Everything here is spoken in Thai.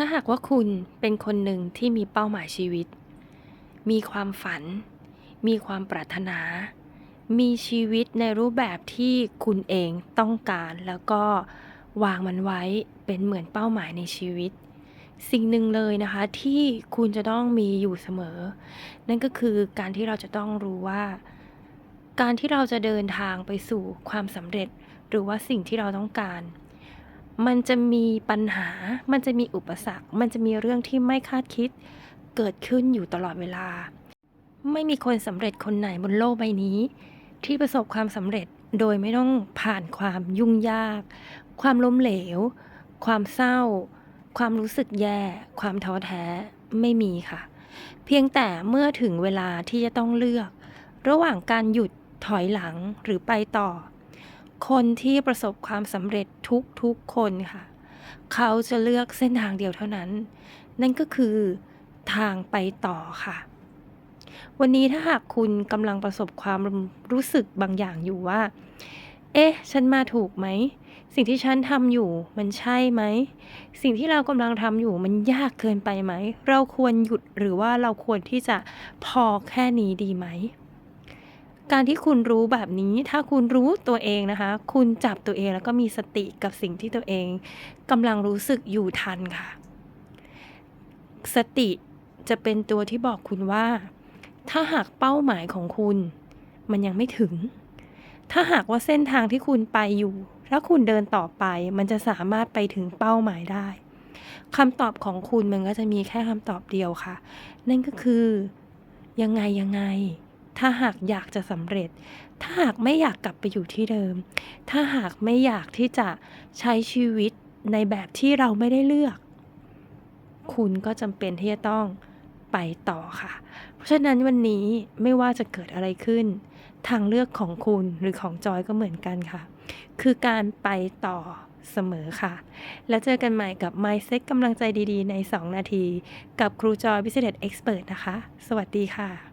ถ้าหากว่าคุณเป็นคนหนึ่งที่มีเป้าหมายชีวิต มีความฝัน มีความปรารถนา มีชีวิตในรูปแบบที่คุณเองต้องการแล้วก็วางมันไว้เป็นเหมือนเป้าหมายในชีวิต สิ่งหนึ่งเลยนะคะที่คุณจะต้องมีอยู่เสมอ นั่นก็คือการที่เราจะต้องรู้ว่า การที่เราจะเดินทางไปสู่ความสำเร็จ หรือว่าสิ่งที่เราต้องการ มันจะมีปัญหา มันจะมีอุปสรรค มันจะมีเรื่องที่ไม่คาดคิด เกิดขึ้นอยู่ตลอดเวลา ไม่มีคนสำเร็จคนไหนบนโลกใบนี้ ที่ประสบความสำเร็จโดยไม่ต้องผ่านความยุ่งยาก ความล้มเหลว ความเศร้า ความรู้สึกแย่ ความท้อแท้ไม่มีค่ะ เพียงแต่เมื่อถึงเวลาที่จะต้องเลือก ระหว่างการหยุดถอยหลังหรือไปต่อ คนที่ประสบความสำเร็จทุกๆคนค่ะ เขาจะเลือกเส้นทางเดียวเท่านั้น นั่นก็คือทางไปต่อค่ะ วันนี้ถ้าหากคุณกำลังประสบความรู้สึกบางอย่างอยู่ว่า เอ๊ะ ฉันมาถูกไหม สิ่งที่ฉันทำอยู่มันใช่ไหม สิ่งที่เรากำลังทำอยู่มันยากเกินไปไหม เราควรหยุดหรือว่าเราควรที่จะพอแค่นี้ดีไหม การที่คุณรู้แบบนี้ถ้าคุณรู้ตัวเองนะคะ คุณจับตัวเองแล้วก็มีสติกับสิ่งที่ตัวเองกำลังรู้สึกอยู่ทันค่ะ สติจะเป็นตัวที่บอกคุณว่า ถ้าหากเป้าหมายของคุณ มันยังไม่ถึง ถ้าหากว่าเส้นทางที่คุณไปอยู่ ถ้าคุณเดินต่อไป มันจะสามารถไปถึงเป้าหมายได้คำตอบของคุณมันก็จะมีแค่คำตอบเดียวค่ะ นั่นก็คือ ยังไงยังไง ถ้าหากอยากจะสำเร็จ ถ้าหากไม่อยากกลับไปอยู่ที่เดิม ถ้าหากไม่อยากที่จะใช้ชีวิตในแบบที่เราไม่ได้เลือก คุณก็จำเป็นที่จะต้องไปต่อค่ะ เพราะฉะนั้นวันนี้ไม่ว่าจะเกิดอะไรขึ้น ทางเลือกของคุณหรือของจอยก็เหมือนกันค่ะ คือการไปต่อเสมอค่ะ แล้วเจอกันใหม่กับ Mindset กำลังใจดีๆ ใน 2 นาที กับครูจอย Business Expert นะคะ สวัสดีค่ะ